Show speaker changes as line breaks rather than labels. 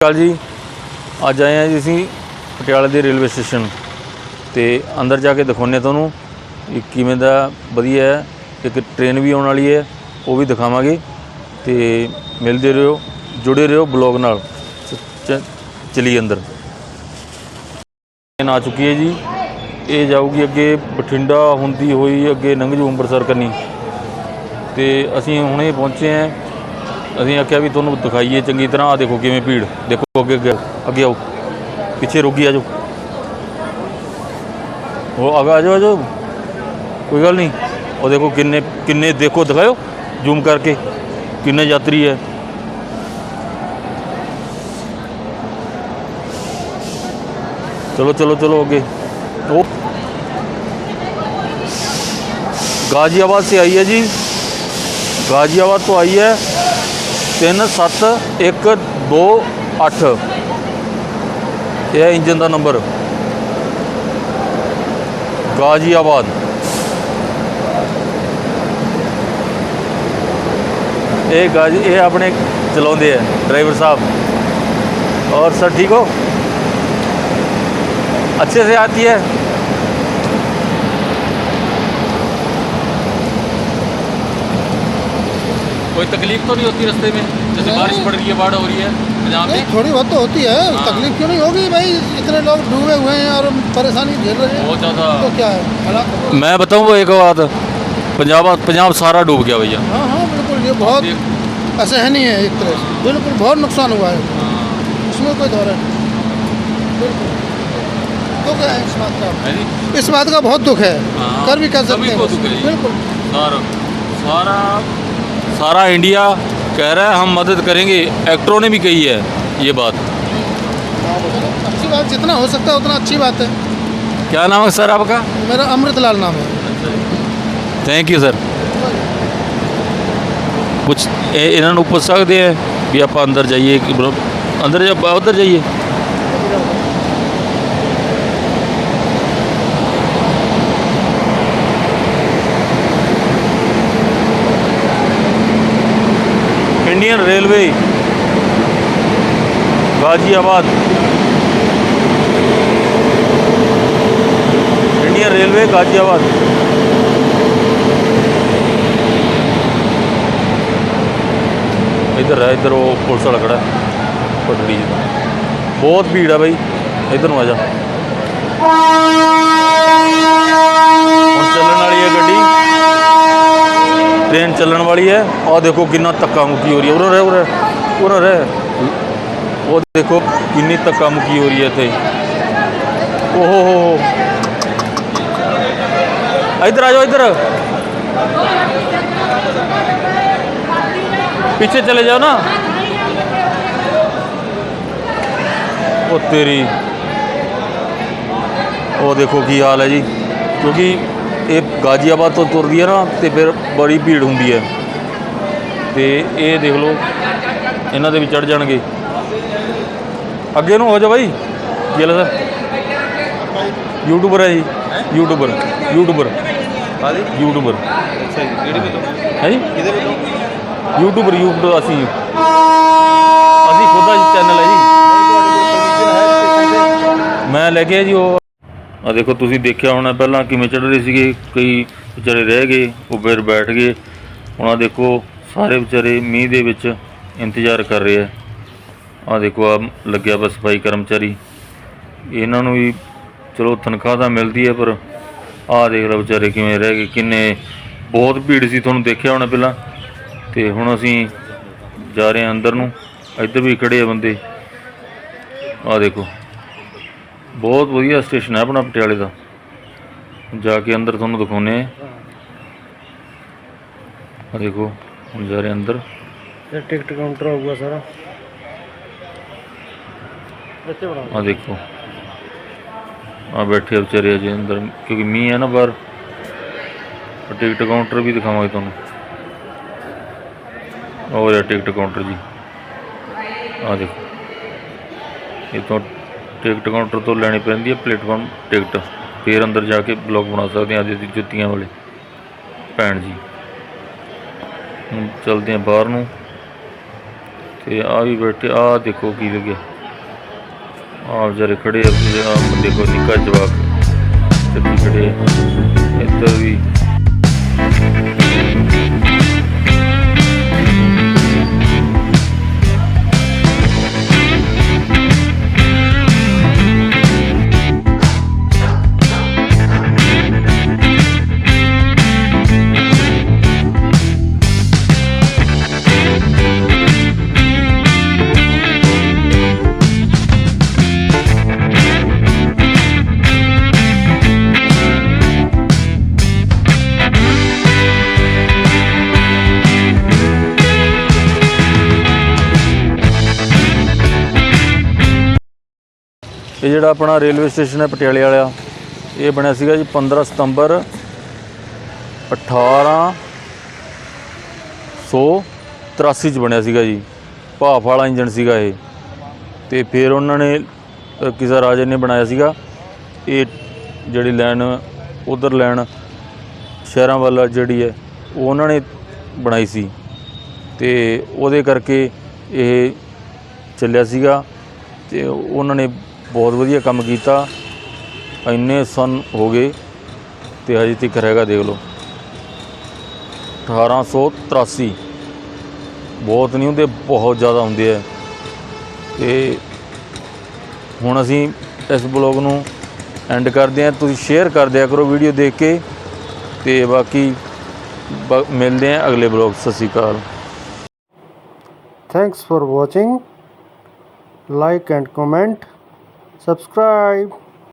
ਕਾਲ ਜੀ। ਅੱਜ ਆਏ ਆ ਜੀ ਅਸੀਂ ਪਟਿਆਲਾ ਦੇ ਰੇਲਵੇ ਸਟੇਸ਼ਨ ਤੇ ਅੰਦਰ ਜਾ ਕੇ ਦਿਖਾਉਂਦੇ ਤੁਹਾਨੂੰ ਕਿ ਕਿਵੇਂ ਦਾ ਵਧੀਆ ਹੈ। ਇੱਕ ਟ੍ਰੇਨ ਵੀ ਆਉਣ ਵਾਲੀ ਹੈ, ਉਹ ਵੀ ਦਿਖਾਵਾਂਗੇ ਤੇ ਮਿਲਦੇ ਰਹੋ, ਜੁੜੇ ਰਹੋ ਬਲੌਗ ਨਾਲ। ਚ- ਚਲੀ ਅੰਦਰ। ਟ੍ਰੇਨ ਆ ਚੁੱਕੀ ਹੈ ਜੀ। ਇਹ ਜਾਊਗੀ ਅੱਗੇ ਬਠਿੰਡਾ, ਹੁੰਦੀ ਹੋਈ ਅੱਗੇ ਨੰਗਜੂ ਅੰਮ੍ਰਿਤਸਰ ਕਰਨੀ ਤੇ ਅਸੀਂ ਹੁਣੇ ਪਹੁੰਚੇ ਹਾਂ ਅਸੀਂ ਆਖਿਆ ਵੀ ਤੁਹਾਨੂੰ ਦਿਖਾਈਏ ਚੰਗੀ ਤਰ੍ਹਾਂ ਆ ਦੇਖੋ ਕਿਵੇਂ ਭੀੜ ਦੇਖੋ ਅੱਗੇ ਅੱਗੇ ਅੱਗੇ ਆਓ ਪਿੱਛੇ ਰੁਕੀ ਆ ਜਾਓ ਉਹ ਆਗਾ ਆ ਜਾਓ ਆ ਜਾਓ ਕੋਈ ਗੱਲ ਨਹੀਂ ਉਹ ਦੇਖੋ ਕਿੰਨੇ ਕਿੰਨੇ ਦੇਖੋ ਦਿਖਾਓ ਜ਼ੂਮ ਕਰਕੇ ਕਿੰਨੇ ਯਾਤਰੀ ਹੈ चलो चलो चलो आगे ओ गाजियाबाद से आई है जी गाजियाबाद तो आई है ਤਿੰਨ ਸੱਤ ਇੱਕ ਦੋ ਅੱਠ ਇਹ ਹੈ ਇੰਜਨ ਦਾ ਨੰਬਰ ਗਾਜ਼ੀਆਬਾਦ ਇਹ ਗਾਜੀ ਇਹ ਆਪਣੇ ਚਲਾਉਂਦੇ ਆ ਡਰਾਈਵਰ ਸਾਹਿਬ और सर ठीक हो अच्छे से आती है कोई तकलीफ़ तो नहीं होती रास्ते में? जैसे बारिश पड़ रही है बाढ़ हो रही है पंजाब में?
थोड़ी बहुत तो होती है।
हाँ।
तकलीफ़ क्यों नहीं होगी भाई? इतने लोग डूबे हुए हैं और परेशानी झेल रहे हैं।
बहुत ज़्यादा।
तो क्या है? तो-
मैं बताऊँ एक बात पंजाब पंजाब सारा डूब गया भैया।
हाँ हाँ बिल्कुल ये बहुत असहनीय है नहीं है एक तरह से। बिल्कुल बहुत नुकसान हुआ है। इसमें कोई दौरा नहीं। बिल्कुल। दुख है इस बात का? इस बात का बहुत दुख है।
हाँ,
कर भी कर सकते हैं
है।
बिल्कुल।
सारा सारा सारा इंडिया कह रहा है हम मदद करेंगे एक्टरों ने भी कही है ये बात
चलो, अच्छी बात जितना हो सकता है उतना अच्छी बात है
क्या नाम है सर आपका
मेरा अमृतलाल नाम है
ਥੈਂਕ ਯੂ ਸਰ ਕੁਝ ਇਹ ਇਹਨਾਂ ਨੂੰ ਪੁੱਛ ਸਕਦੇ ਆ ਵੀ ਆਪਾਂ ਅੰਦਰ ਜਾਈਏ ਕਿ ਬਰੋ- ਅੰਦਰ ਜਾ ਉਧਰ ਜਾਈਏ Indian railway Ghaziabad Indian railway Ghaziabad ਇੱਧਰ ਹੈ ਇੱਧਰ ਉਹ ਪੁਲਿਸ ਵਾਲਾ ਖੜਾ ਹੈ, ਪਟੜੀ 'ਚ ਬਹੁਤ ਭੀੜ ਆ ਬਾਈ ਇੱਧਰ ਨੂੰ ਆ ਜਾ ਹੁਣ ਚੱਲਣ ਵਾਲੀ ਹੈ ਗੱਡੀ ट्रेन चलन वाली है। और देखो कितना धक्का मुक्की हो रही है। उन्होंने उन्होंने उन्होंने वो देखो कितनी धक्का मुक्की हो रही है थे ओहो, हो हो। इधर आ जाओ, इधर। पीछे चले जाओ ना। ओ तेरी। ओ देखो की हाल है जी। क्योंकि ਇਹ ਗਾਜ਼ੀਆਬਾਦ ਤੋਂ ਤੁਰਦੀ ਹੈ ਨਾ ਤੇ ਫਿਰ ਬੜੀ ਭੀੜ ਹੁੰਦੀ ਹੈ। ਤੇ ਇਹ ਦੇਖ ਲਓ ਇਹਨਾਂ ਦੇ ਵੀ ਚੜ ਜਾਣਗੇ। ਅੱਗੇ ਨੂੰ ਹੋ ਜਾ ਬਾਈ ਹੈ ਸਰ ਯੂਟਿਊਬਰ ਹੈ ਜੀ ਯੂਟਿਊਬਰ ਯੂਟਿਊਬਰ
ਹਾਂਜੀ
ਯੂਟਿਊਬਰ
ਅੱਛਾ ਜੀ ਕਿਹੜੀ ਵੱਲੋਂ
ਹੈ ਜੀ?
ਕਿਹਦੇ ਵੱਲੋਂ
ਯੂਟਿਊਬਰ ਯੂਟਿਊਬਰ ਅਸੀਂ। ਅਸੀਂ ਖੁਦ ਦਾ ਚੈਨਲ ਹੈ ਜੀ। ਮੈਂ ਲੈ ਕੇ ਜੀ ਉਹ। ਆ ਦੇਖੋ, ਤੁਸੀਂ ਦੇਖਿਆ ਹੋਣਾ ਪਹਿਲਾਂ ਕਿਵੇਂ ਚੜ ਰਹੇ ਸੀਗੇ, ਕਈ ਵਿਚਾਰੇ ਰਹਿ ਗਏ, ਉਹ ਫਿਰ ਬੈਠ ਗਏ। ਹੁਣ ਆ ਦੇਖੋ, ਸਾਰੇ ਵਿਚਾਰੇ ਮੀਂਹ ਦੇ ਵਿੱਚ ਇੰਤਜ਼ਾਰ ਕਰ ਰਹੇ ਆ। ਆ ਦੇਖੋ ਆ ਲੱਗਿਆ ਵਾ ਸਫ਼ਾਈ ਕਰਮਚਾਰੀ। ਇਹਨਾਂ ਨੂੰ ਵੀ ਚਲੋ, ਤਨਖਾਹ ਤਾਂ ਮਿਲਦੀ ਹੈ ਪਰ ਆ ਦੇਖ ਲਓ ਵਿਚਾਰੇ ਕਿਵੇਂ ਰਹਿ ਗਏ, ਕਿੰਨੇ ਬਹੁਤ ਭੀੜ ਸੀ, ਤੁਹਾਨੂੰ ਦੇਖਿਆ ਹੋਣਾ ਪਹਿਲਾਂ। ਤੇ ਹੁਣ ਅਸੀਂ ਜਾ ਰਹੇ ਹਾਂ ਅੰਦਰ ਨੂੰ। ਇੱਧਰ ਵੀ ਖੜੇ ਆ ਬੰਦੇ। ਆ ਦੇਖੋ। ਬਹੁਤ ਵਧੀਆ ਸਟੇਸ਼ਨ ਹੈ ਆਪਣਾ ਪਟਿਆਲੇ ਦਾ ਜਾ ਕੇ ਅੰਦਰ ਤੁਹਾਨੂੰ ਦਿਖਾਉਨੇ ਆ ਦੇਖੋ ਹੁਣ ਜਾ ਰਹੇ ਅੰਦਰ
ਇਹ ਟਿਕਟ ਕਾਊਂਟਰ ਹੋਊਗਾ ਸਾਰਾ ਬੱਚੇ ਬਣਾਓ
ਆ ਦੇਖੋ ਆ ਬੈਠੇ ਵਿਚਾਰੇ ਅਜੇ ਅੰਦਰ ਕਿਉਂਕਿ ਮੀਂਹ ਹੈ ਨਾ ਬਾਹਰ ਟਿਕਟ ਕਾਊਂਟਰ ਵੀ ਦਿਖਾਵਾਂਗੇ ਤੁਹਾਨੂੰ ਔਰ ਟਿਕਟ ਕਾਊਂਟਰ ਜੀ ਆ ਦੇਖੋ ਇਹ ਤੋਂ ਟਿਕਟ ਕਾਊਂਟਰ ਤੋਂ ਲੈਣੀ ਪੈਂਦੀ ਹੈ ਪਲੇਟਫਾਰਮ ਟਿਕਟ। ਫਿਰ ਅੰਦਰ ਜਾ ਕੇ ਬਲੌਗ ਬਣਾ ਸਕਦੇ ਹਾਂ ਅੱਜ ਦੀ ਜੁੱਤੀਆਂ ਵਾਲੇ। ਭੈਣ ਜੀ। ਹੁਣ ਚਲਦੇ ਹਾਂ ਬਾਹਰ ਨੂੰ। ਤੇ ਆ ਵੀ ਬੈਠੇ, ਆ ਦੇਖੋ ਕੀ ਲੱਗਿਆ ਆ ਵਿਚਾਰੇ ਖੜੇ ਆ ਤੇ ਆਹ ਦੇਖੋ ਨਿੱਕਾ ਜਵਾਕ। ਚੱਕੀ ਖੜੇ ਇੱਧਰ ਵੀ ਇਹ ਜਿਹੜਾ ਆਪਣਾ ਰੇਲਵੇ ਸਟੇਸ਼ਨ ਹੈ ਪਟਿਆਲੇ ਵਾਲਾ ਇਹ ਬਣਿਆ ਸੀਗਾ ਜੀ 15 ਸਤੰਬਰ 1883 ਚ ਬਣਿਆ ਸੀਗਾ ਜੀ। ਭਾਫ ਵਾਲਾ ਇੰਜਨ ਸੀਗਾ ਇਹ। ਤੇ ਫਿਰ ਉਹਨਾਂ ਨੇ ਕਿਸੇ ਰਾਜੇ ਨੇ ਬਣਾਇਆ ਸੀਗਾ। ਇਹ ਜਿਹੜੀ ਲੈਣ, ਉਧਰ ਲੈਣ ਸ਼ਹਿਰਾਂ ਵੱਲ ਜਿਹੜੀ ਹੈ, ਉਹ ਉਹਨਾਂ ਨੇ ਬਣਾਈ ਸੀ। ਤੇ ਉਹਦੇ ਕਰਕੇ ਇਹ ਚੱਲਿਆ ਸੀਗਾ ਤੇ ਉਹਨਾਂ ਨੇ ਬਹੁਤ ਵਧੀਆ ਕੰਮ ਕੀਤਾ। ਇੰਨੇ ਸਨ ਹੋ ਗਏ ਤੇ ਹਜੇ ਤੱਕ ਹੈਗਾ ਦੇਖ ਲਓ। 1883 ਬਹੁਤ ਨਹੀਂ ਹੁੰਦੇ, ਬਹੁਤ ਜ਼ਿਆਦਾ ਹੁੰਦੇ ਆ। ਤੇ ਹੁਣ ਅਸੀਂ ਇਸ ਬਲੌਗ ਨੂੰ ਐਂਡ ਕਰਦੇ ਹਾਂ। ਤੁਸੀਂ ਸ਼ੇਅਰ ਕਰ ਦਿਆ ਕਰੋ ਵੀਡੀਓ ਦੇਖ ਕੇ। ਤੇ ਬਾਕੀ ਬ- ਮਿਲਦੇ ਹਾਂ ਅਗਲੇ ਬਲੌਗ ਸਤਿ ਸ਼੍ਰੀ ਅਕਾਲ।
Thanks for watching. Like and comment. Subscribe.